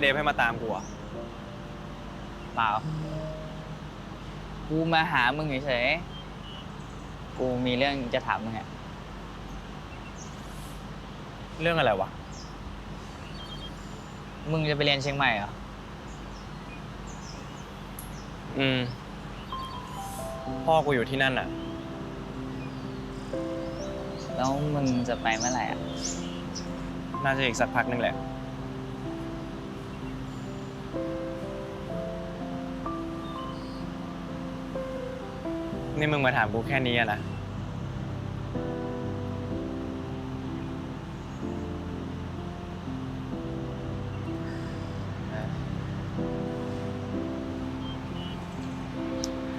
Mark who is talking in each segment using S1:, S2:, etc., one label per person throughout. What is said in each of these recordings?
S1: เดฟให้มาตามกูอะ
S2: เปล่า กูมาหามึงเฉยๆ กูมีเรื่องจะถามมึงอะ
S1: เรื่องอะไรวะ
S2: มึงจะไปเรียนเชียงใหม่เหรอ
S1: อืม พ่อกูอยู่ที่นั่นอะ
S2: แล้วมึงจะไปเมื่อไหร่อะ
S1: น่าจะอีกสักพักหนึงแหละ นี่มึงมาถามกูแค่นี้อะนะ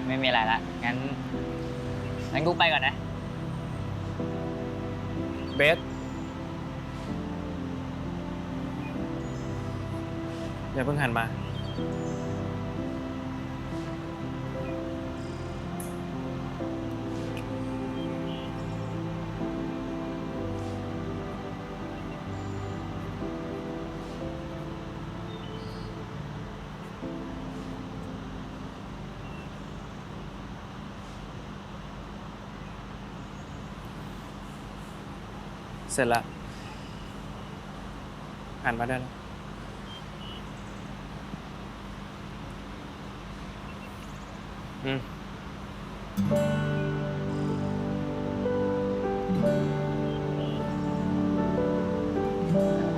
S2: ไม่มีอะไรละ งั้น งั้นกูไปก่อนนะ
S1: เบส อย่าเพิ่งหันมา เสร็จแล้วหันมาได้แล้ว อืม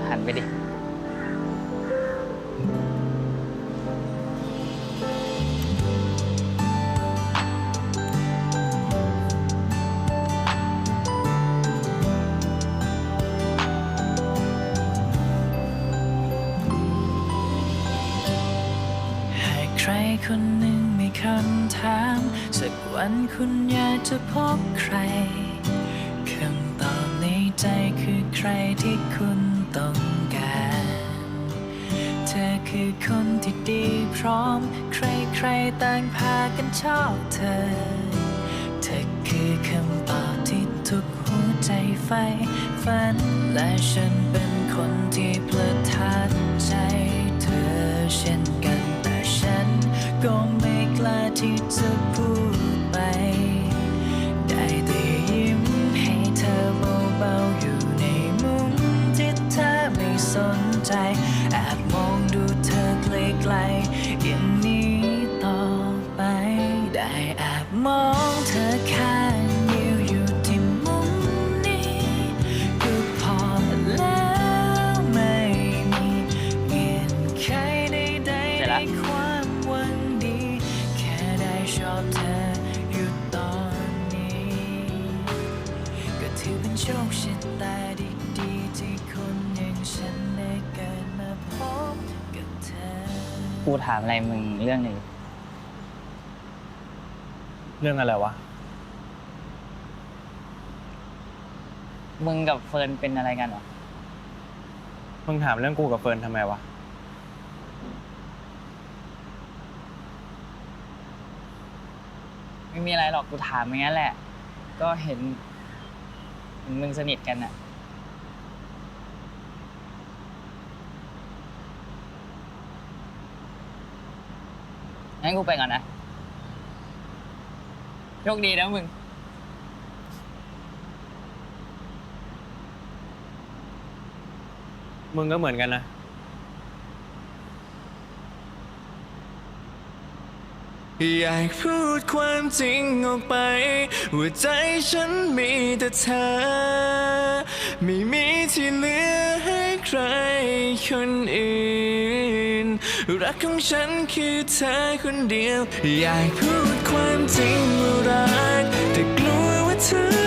S2: หันไปดิ
S3: จะพบใครคำตอบในใจคือใครที่คุณต้องการ เธอคือคนที่ดีพร้อม ใครๆต่างพากันชอบเธอ เธอคือคำตอบที่ทุกหัวใจใฝ่ฝัน และฉันเป็นคนที่ประทับใจเธอเช่นกันแต่ฉันก็ไม่กล้าที่จะ กูถามอะ
S2: ไรมึงเรื่องหนึ่ง
S1: เรื่องอะไรวะ
S2: มึงกับเฟิร์นเป็นอะไรกันเหรอ
S1: มึงถามเรื่องกูกับเฟิร์นทำไมวะ
S2: ไม่มีอะไรหรอกกูถามอย่างนั้นแหละ ก็เห็นเห็นมึงสนิทกันอะ งั้นกูไปก่อนนะ โชคดีนะมึง
S1: มึงก็เหมือนกันนะ
S3: อยากพูดความจริงออกไป ว่าใจฉันมีแต่เธอ ไม่มีที่เหลือให้ใครคนอื่น รักของฉันคือเธอคนเดียว อยากพูดความจริงว่ารักแต่กลัวว่าเธอ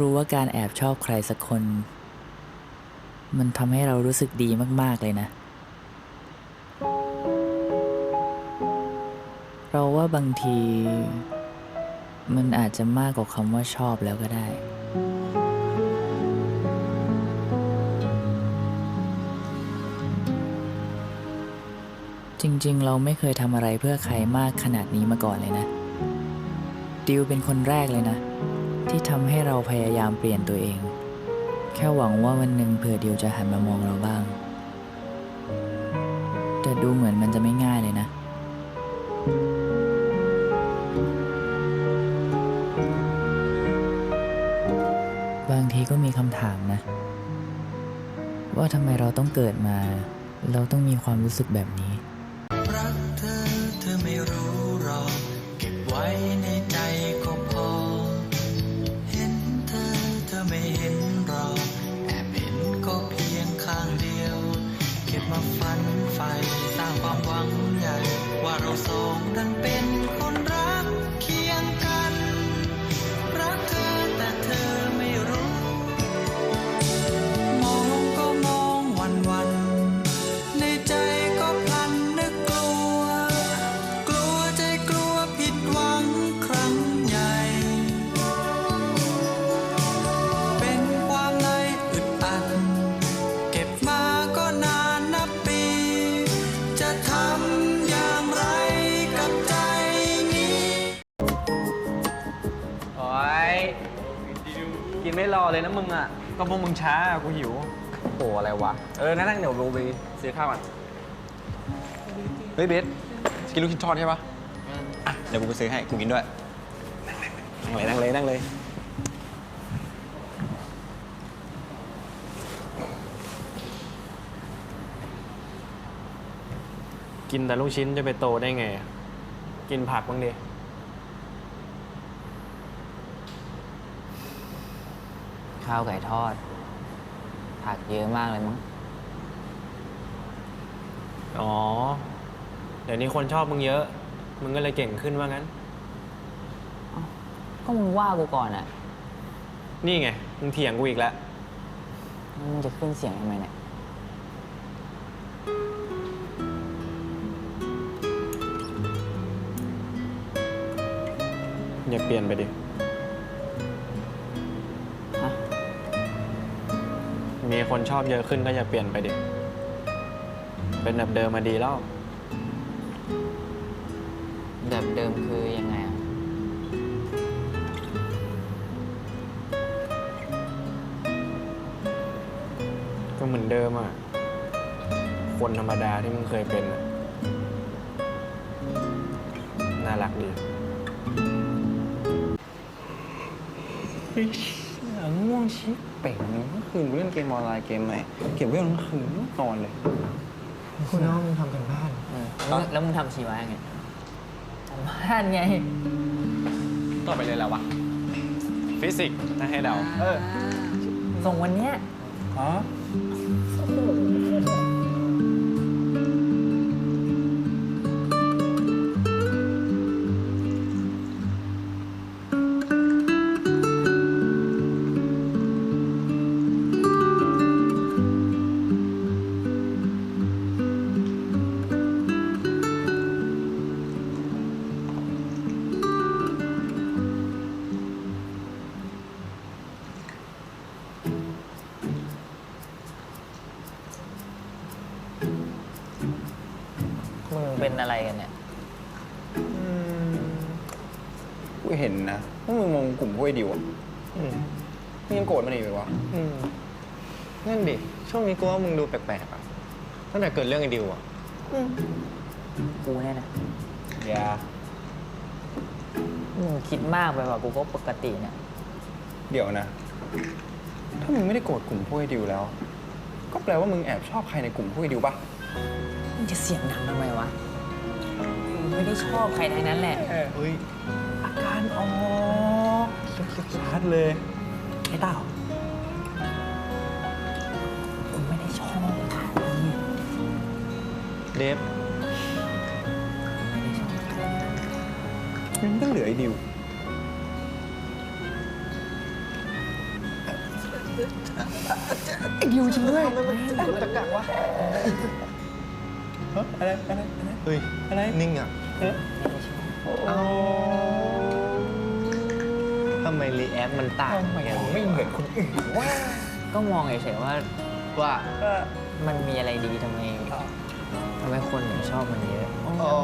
S3: รู้
S4: ว่าการแอบชอบใครสักคน มันทำให้เรารู้สึกดีมาก ๆ เลยนะ เราว่าบางที มันอาจจะมากกว่าคำว่าชอบแล้วก็ได้ จริง ๆ เราไม่เคยทำอะไรเพื่อใครมากขนาดนี้มาก่อนเลยนะ ดิวเป็นคนแรกเลยนะ ที่ทำให้เราพยายามเปลี่ยนตัวเอง แค่หวังว่าวันหนึ่งเผื่อเดิวจะหันมามองเราบ้าง แต่ดูเหมือนมันจะไม่ง่ายเลยนะ บางทีก็มีคำถามนะ ว่าทำไมเราต้องเกิดมา เราต้องมีความรู้สึกแบบนี้
S5: กินไม่รอเลยนะ
S6: มึงอะ
S1: ก็พวกมึงช้ากูหิว
S6: โอ้อะไรวะ เออ นั่งๆเดี๋ยวรูไปซื้อข้าวก่อน
S1: เฮ้ยเบสกินลูกชิ้นทอดใช่ปะอะเดี๋ยวกูไปซื้อให้กูกินด้วย นั่งเลยนั่งเลยนั่งเลย กินแต่ลูกชิ้นจะไปโตได้ไง กินผักบ้างดิ
S6: ข้าวไก่ทอด ผักเยอะมากเลยมั้ง
S1: อ๋อ เดี๋ยวนี้คนชอบมึงเยอะ มึงก็เลยเก่งขึ้นว่างั้น
S6: ก็มึงว่ากูก่อนอะ
S1: นี่ไง มึงเถียงกูอีกแล้ว
S6: มึงจะขึ้นเสียงทำไมเนี่ย
S1: อย่าเปลี่ยนไปดิ มีคนชอบเยอะขึ้นก็อย่าเปลี่ยนไปดิ เป็นแบบเดิมมาดีแล้ว
S6: แบบเดิมคือยังไงอะ
S1: ก็เหมือนเดิมอะ คนธรรมดาที่มึงเคยเป็นอะน่ารักดี
S7: ง่วงชิบเป่งเลยเมื่อ คืนกูเล่นเกมออนไลน์เกมใหม่เก็บไว้ทั้งคืนนอนเลย
S8: คุณน้องทำกันบ้าน
S6: เออแล้วแล้วมึงทำชีวะไงทำบ้านไง
S1: ต่อไปเลยแล้ววะ ฟิสิกส์ถ้าให้เดา
S6: เออ ส่งวันเนี้ย
S7: ฮะ
S6: มึ กูเห็
S7: นนะว่ามึงมองกลุ่มพวกไอ้ดิวอะ
S1: อืม
S7: มึงยังโกรธมันอีกไหมวะ
S1: อืมนั่นดิ ช่วงนี้กูว่ามึงดูแปลกๆอะ ตั้งแต่เกิดเรื่องไอ้ดิวอะ
S6: กูเนี่ยนะ
S7: อย่า
S6: มึงคิดมากไปว่ะกูก็ปกติเนี่ย
S7: เดี๋ยวนะ ถ้ามึงไม่ได้โกรธกลุ่มพวกไอ้ดิวแล้ว ก็แปลว่ามึงแอบชอบใครในกลุ่มพวกไอ้ดิวปะ
S6: มึงจะเสียงดังทำไมวะกูไม่ได้ชอบใครทั้งนั้นแหละ
S7: เฮ้ย อาการออกชัดเลย ไอ้เต้า
S6: กูไม่ได้ชอบใคร
S1: เดฟ
S6: ไม่ได้ชอบใคร
S7: ยังต้องเหลือไอ้ดิวไอ้ดิวจริงด้วยตะกักวะ
S9: อะไรอะไรอะไร
S8: เฮ้ย
S9: อะไร
S8: นิ่งอะ
S7: เอา
S8: ทำ ไมรีแอคมันต่าง
S7: ทำไมไม่เหมือนคนอื่นวะ
S6: ก็มองเฉยๆว่า
S8: ว่า
S6: มันมีอะไรดีทำไมทำไมคนถึงชอบมันเยอะ
S8: อ๋อ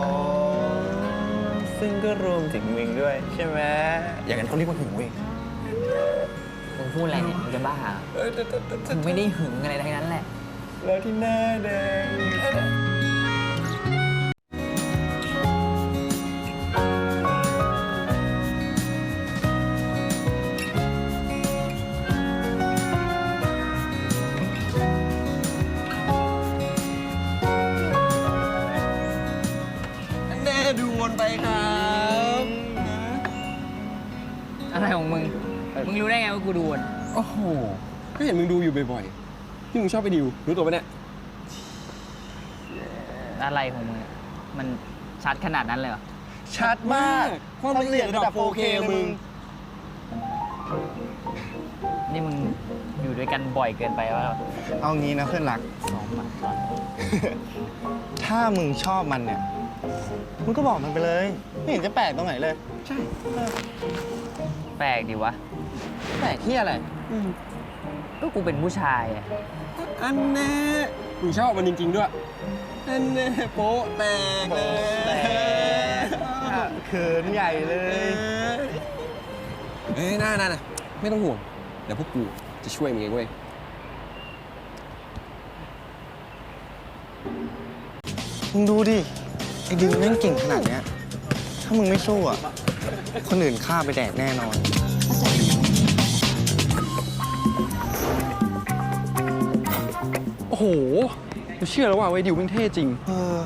S8: ซึ่งก็รวมถึงมึงด้วย ใช่ไหม
S9: อย่างนั้นเขาเรียกว่าหึงเว้ย
S6: มึงพูดอะไรเนี่ยมึงจะบ้าเหรอมึงไม่ได้หึงอะไรทั้งนั้นแหละ
S9: แล้วที่หน้าแดง
S6: กูดูวน
S9: โอ้โห ก็เห็นมึงดูอยู่บ่อยๆ ที่มึงชอบไปดิว รู้ตัวปะเนี่ย
S6: อะไรของมึงมันชัดขนาดนั้นเลยเหรอ
S9: ชัดมาก ความละเอียดระดับ 4K มึง
S6: นี่มึงอยู่ด้วยกันบ่อยเกินไปว่า
S8: เอางี้นะเพื่อนรัก
S6: สองหมัดก่อน
S8: ถ้ามึงชอบมันเนี่ย มึงก็บอกมันไปเลย ไม่เห็นจะแปลกตรงไหนเลย
S6: แปลกดีวะ
S8: แปลกที่อะไร
S6: ก็กูเป็นผู้ชายอะ
S9: อันแน่มึงชอบมันจริง ๆ ด้วย อันแน่โป๊ะแตกเลย
S8: เขินใหญ่เลย
S9: เอ้ยน่าน่าน่ะไม่ต้องห่วง เดี๋ยวพวกกูจะช่วยมึงเองเว้ย
S8: มึงดูดิ ไอ้ดิวแม่งเก่งขนาดเนี้ย ถ้ามึงไม่สู้อะ คนอื่นฆ่าไปแดกแน่นอน
S9: โอ้โหกูเชื่อแล้วว่าไอ้ดิวแม่งเท่จริง
S8: เออ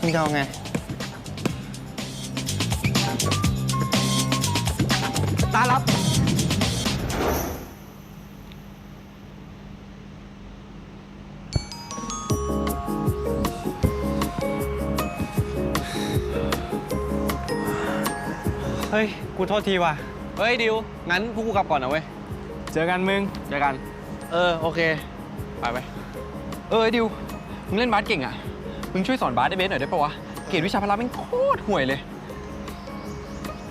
S8: มึงจะเอาไง
S9: ตาลับ
S10: เฮ้ย กูโทษทีว่ะ เฮ้ย ดิว งั้นพวกกูกลับก่อนนะเว้ย เจอกันมึง เจอกัน เออ โอเค ไปไปเออไอ้ดิว มึงเล่นบาสเก่งอะ มึงช่วยสอนบาสได้เบสหน่อยได้ปะวะ เกรดวิชาพละแม่งโคตรห่วยเลย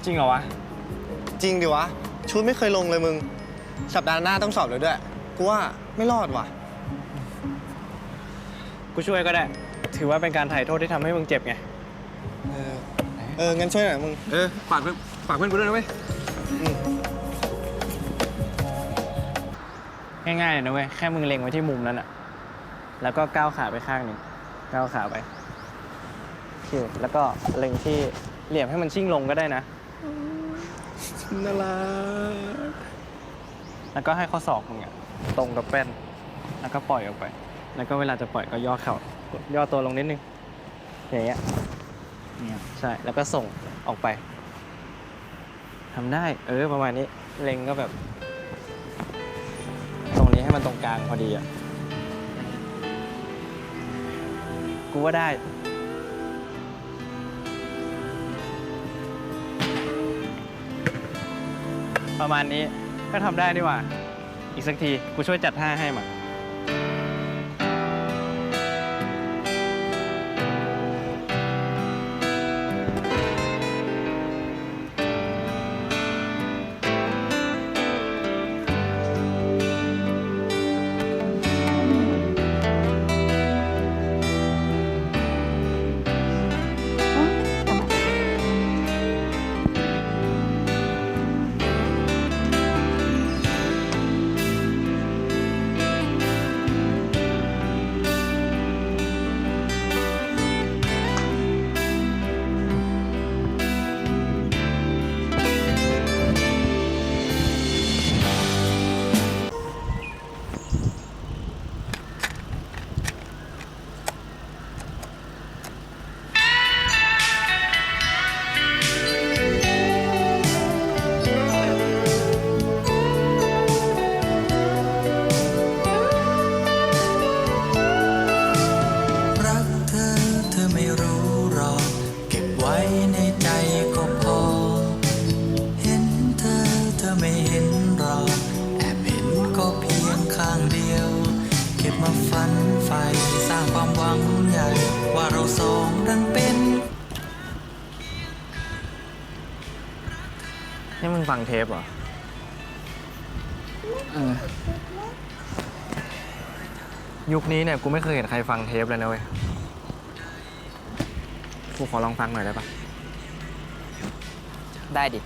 S10: จริงเหรอวะ
S8: จริงดิวะ ชุดไม่เคยลงเลยมึง สัปดาห์หน้าต้องสอบแล้วด้วย กูว่าไม่รอดว่ะ
S1: กูช่วยก็ได้ ถือว่าเป็นการถ่ายโทษที่ทำให้มึงเจ็บไง
S8: เออ เอองั้นช่วยหน่อยมึง
S9: เออ ฝากเพื่อนฝากเพื่อนกูด้วยนะเว้ย
S1: ง่ายๆเลยนะเว้ย แค่มึงเล็งไว้ที่มุมนั้นอะแล้วก็ก้าวขาไปข้างหนึ่งก้าวขาไปโอเคแล้วก็เล็งที่เหลี่ยมให้มันชิ่งลงก็ได้นะ
S9: น่ารัก
S1: แล้วก็ให้ข้อศอกมึงอะตรงกับแป้น แล้วก็ปล่อยออกไป แล้วก็เวลาจะปล่อยก็ย่อเข่าย่อตัวลงนิดนึงอย่างเงี้ยเนี่ยใช่แล้วก็ส่งออกไปทำได้ เออ ประมาณนี้ เล็งก็แบบตรงนี้ให้ มันตรงกลางพอดีอะ กูว่าได้ ประมาณนี้ก็ทำได้ดีกว่า อีกสักที กูช่วยจัดท่าให้มา ฟังเทปเหรอ
S6: เออ
S1: ยุคนี้เนี่ยกูไม่เคยเห็นใครฟังเทปเลยนะเว้ย กูขอลองฟังหน่อยได้ปะ
S6: ได้ดิ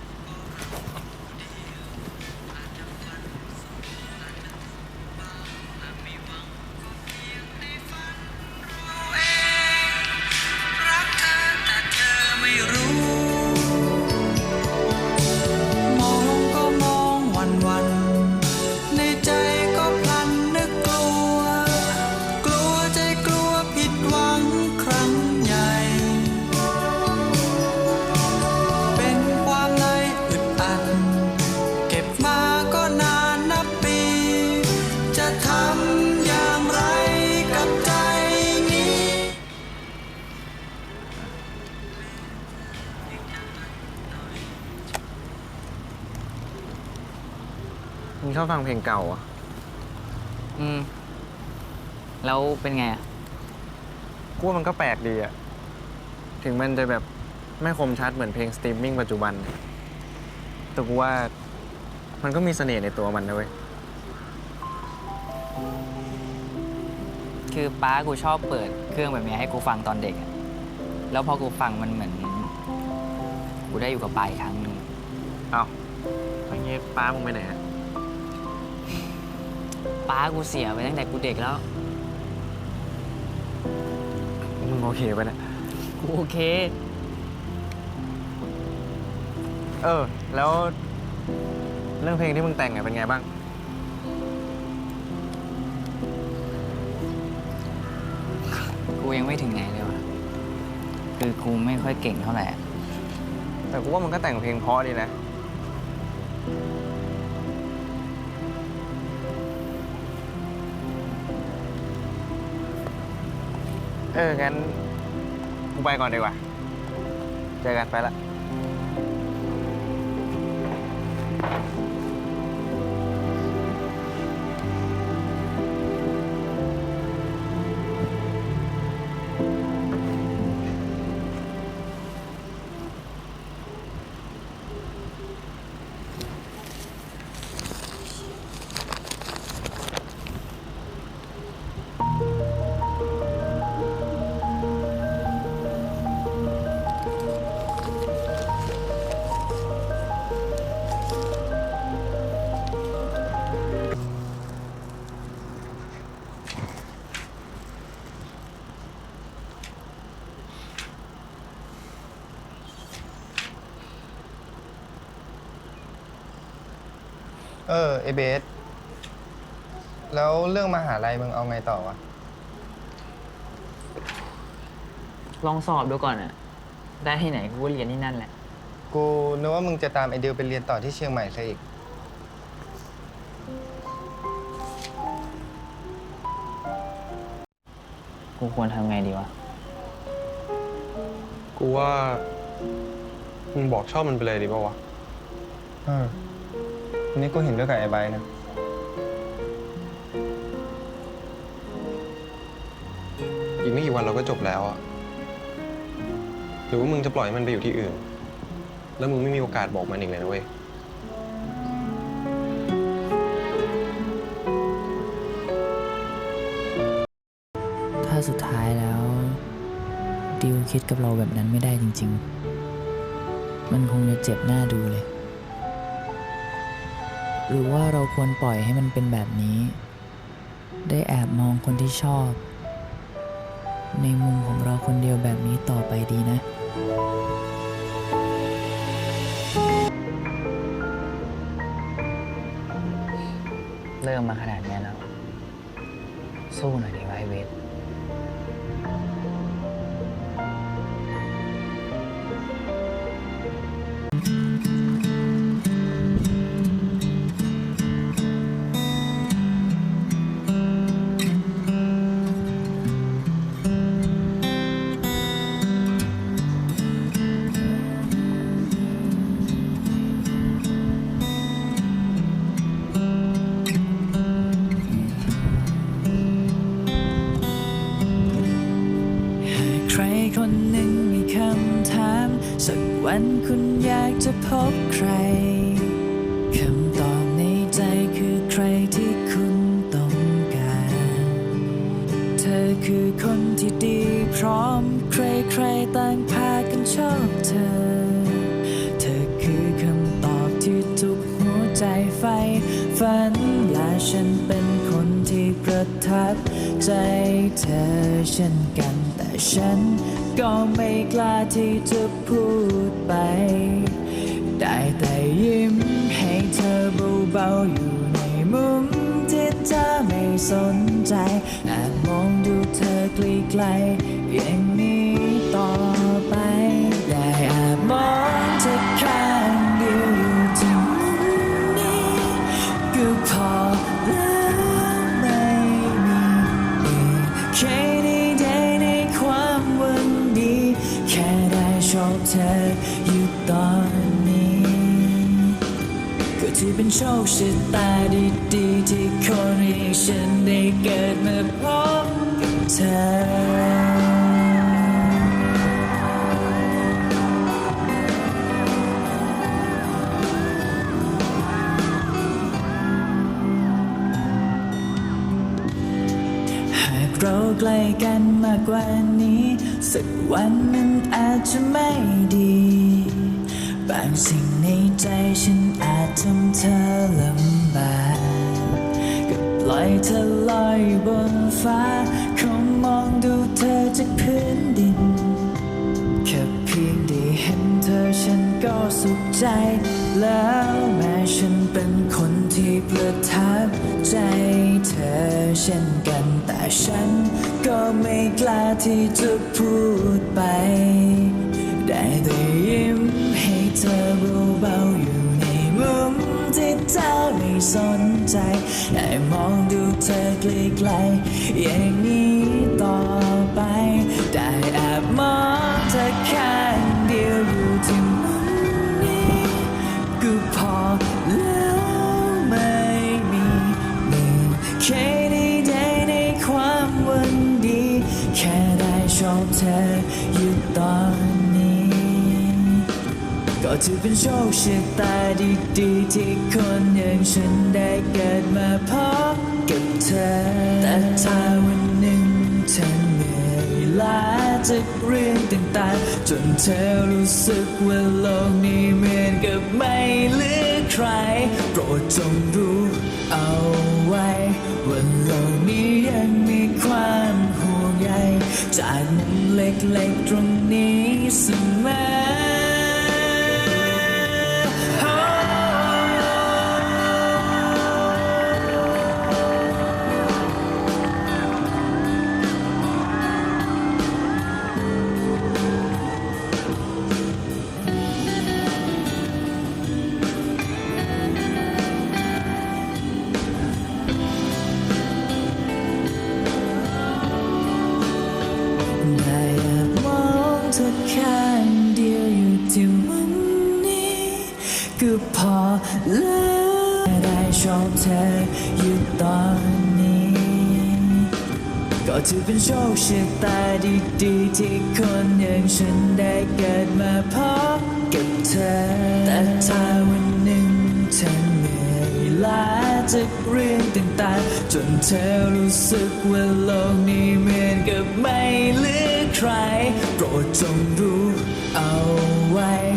S11: เพลงเก่าอะ
S6: อืม แล้วเป็นไงอะ
S1: กูว่ามันก็แปลกดีอะถึงมันจะแบบไม่คมชัดเหมือนเพลงสตรีมมิ่งปัจจุบันแต่กูว่ามันก็มีเสน่ห์ในตัวมันนะเว้ย
S6: คือป้ากูชอบเปิดเครื่องแบบนี้ให้กูฟังตอนเด็กอะแล้วพอกูฟังมันเหมือน กูได้อยู่กับป้าอีกครั้งหนึ่ง
S1: เอาอย่างงี้ป้ามึงไปไหนอะ
S6: ป้ากูเสียไปตั้งแต่กูเด็กแล้ว
S1: มึงโอเคปะเนี่ย
S6: กูโอเค
S1: เออ แล้วเรื่องเพลงที่มึงแต่งอะเป็นไงบ้าง
S6: กูยังไม่ถึงไหนเลยวะคือกูไม่ค่อยเก่งเท่าไหร่อะ
S1: แต่กูว่ามันก็แต่งเพลงเพราะดีนะ ออ งั้น กูไปก่อนดีกว่า เจอกันไปละ
S8: เออไอเบสแล้วเรื่องมหาลัยมึงเอาไงต่อวะ
S6: ลองสอบดูก่อนอะได้ที่ไหนกูก็เรียนที่นั่นแหละ
S8: กูนึกว่ามึงจะตามไอเดียวไปเรียนต่อที่เชียงใหม่ซะอีก
S6: กูควรทำไงดีวะ
S7: กูว่ามึงบอกชอบมันไปเลยดีป่าวะ
S8: เออ อันนี้กูเห็นด้วยกับไอ้ใบร์ทนะ
S7: อีกไม่กี่วันเราก็จบแล้วอะหรือว่ามึงจะปล่อยให้มันไปอยู่ที่อื่น แล้วมึงไม่มีโอกาสบอกมันอีกเลยนะเว้ย
S3: ถ้าสุดท้ายแล้วดิวคิดกับเราแบบนั้นไม่ได้จริง ๆ มันคงจะเจ็บหน้าดูเลย หรือว่าเราควรปล่อยให้มันเป็นแบบนี้ ได้แอบมองคนที่ชอบ ในมุมของเราคนเดียวแบบนี้ต่อไปดีนะ
S6: จะพบใครคำตอบในใจคือ
S3: ใครที่คุณต้องการ เธอคือคนที่ดีพร้อมใครใคๆต่างพากันชอบเธอ เธอคือคำตอบที่ทุกหัวใจไฟฝันและฉันเป็นคนที่ประทับใจเธอเช่นกันแต่ฉันก็ไม่กล้าที่จะพูดไป ได้แต่ยิ้มให้เธอเบาๆอยู่ในมุมที่เธอไม่สนใจแอบมองดูเธอไกลๆอย่างนี้ต่อไป ได้แอบมองเธอแค่ ก็ถือเป็นโชคชะตาดีๆที่คนอย่างฉันได้เกิดมาพบกับเธอหากเราใกล้กันมากกว่านี้ สักวันมันอาจจะไม่ดี บางสิ่งในใจฉันอาจทำเธอลำบากก็ปล่อยเธอลอยบนฟ้าคงมองดูเธอจากพื้นดินแค่เพียงได้เห็นเธอฉันก็สุขใจ แล้วแม้ฉันเป็นคนที่ประทับใจเธอเช่นกันแต่ฉันก็ไม่กล้าที่จะพูดไป เธอเบาๆอยู่ในมุมที่เธอไม่สนใจได้มองดูเธอไกลๆอย่างนี้ต่อไป ได้แอบมองเธอข้างเดียวอยู่ที่มุมนี้ก็พอแล้วไม่มีหนึ่งแค่ได้ในความวังดี แค่ได้ชอบเธอ ก็ถือเป็นโชคชะตาดีๆที่คนอย่างฉันได้เกิดมาพบกับเธอ แต่ถ้าวันหนึ่งเธอเหนื่อยล้าจากเรื่องต่างๆ จนเธอรู้สึกว่าโลกนี้เหมือนกับไม่เหลือใคร โปรดจงรู้เอาไว้ว่าโลกนี้ยังมีความห่วงใยจากมุมเล็กๆตรงนี้เสมอ ก็พอแล้วได้ชอบเธออยู่ตอนนี้ ก็ถือเป็นโชคชะตาดีๆที่คนอย่างฉันได้เกิดมาพบกับเธอ แต่ถ้าวันหนึ่งเธอเหนื่อยล้าจากเรื่องต่างๆ จนเธอรู้สึกว่าโลกนี้เหมือนกับไม่เหลือใคร โปรดจงรู้เอาไว้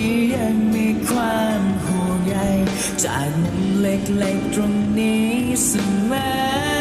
S3: นี้ยังมีความห่วงใยจากมุมเล็กๆตรงนี้เสมอ